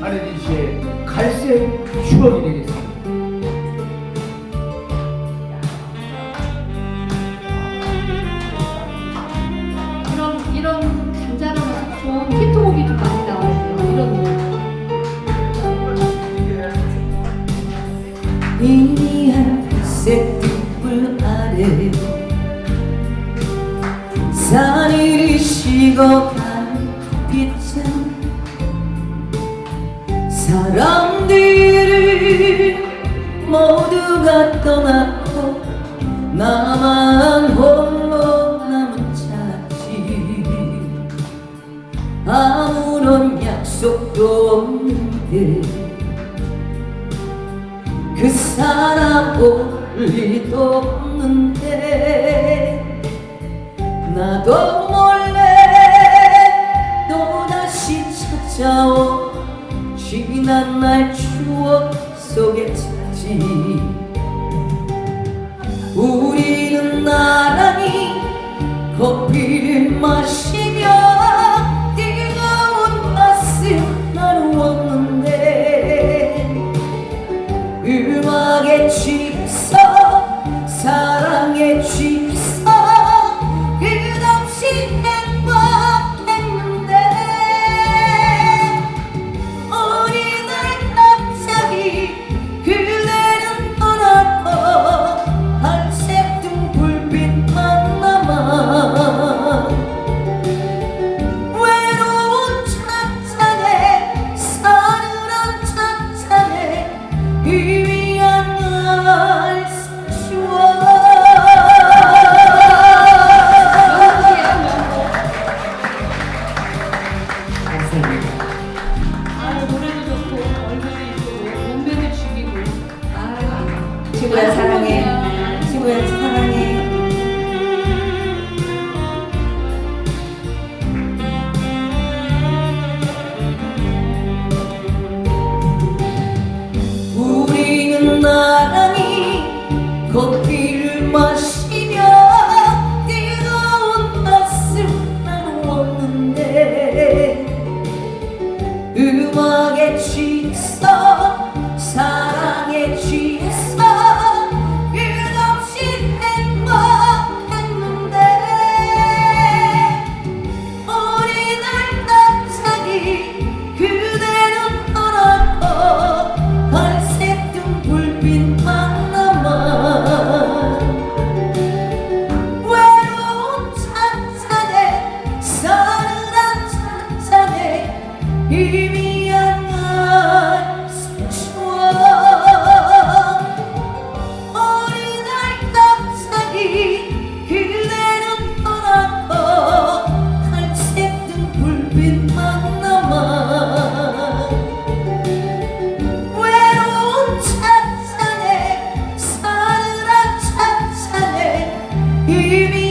씨의 갈색 추억이 되겠습니다. 이런 이런 잔잔하면서 좋은 히트곡이 좀 많이 나왔어요. 이런 노래. 미미한 색 뒷불 아래 산이 식어 사람들을 모두가 떠났고 나만 홀로 남은 자지. 아무런 약속도 없는데 그 사람 올 리도 없는데 나도 몰래 또다시 찾아온 지난 날 추억 속에 찾지. 우리는 나란히 커피를 마시며 뜨거운 가슴 나누었는데 음악의 집서 사랑의 집 친구야 사랑해. 친구야 사랑해. 우리는 나란히 커피를 마시며 뜨거운 가슴 나누었는데 음악의 직서 사랑의 직 이미 You hear me?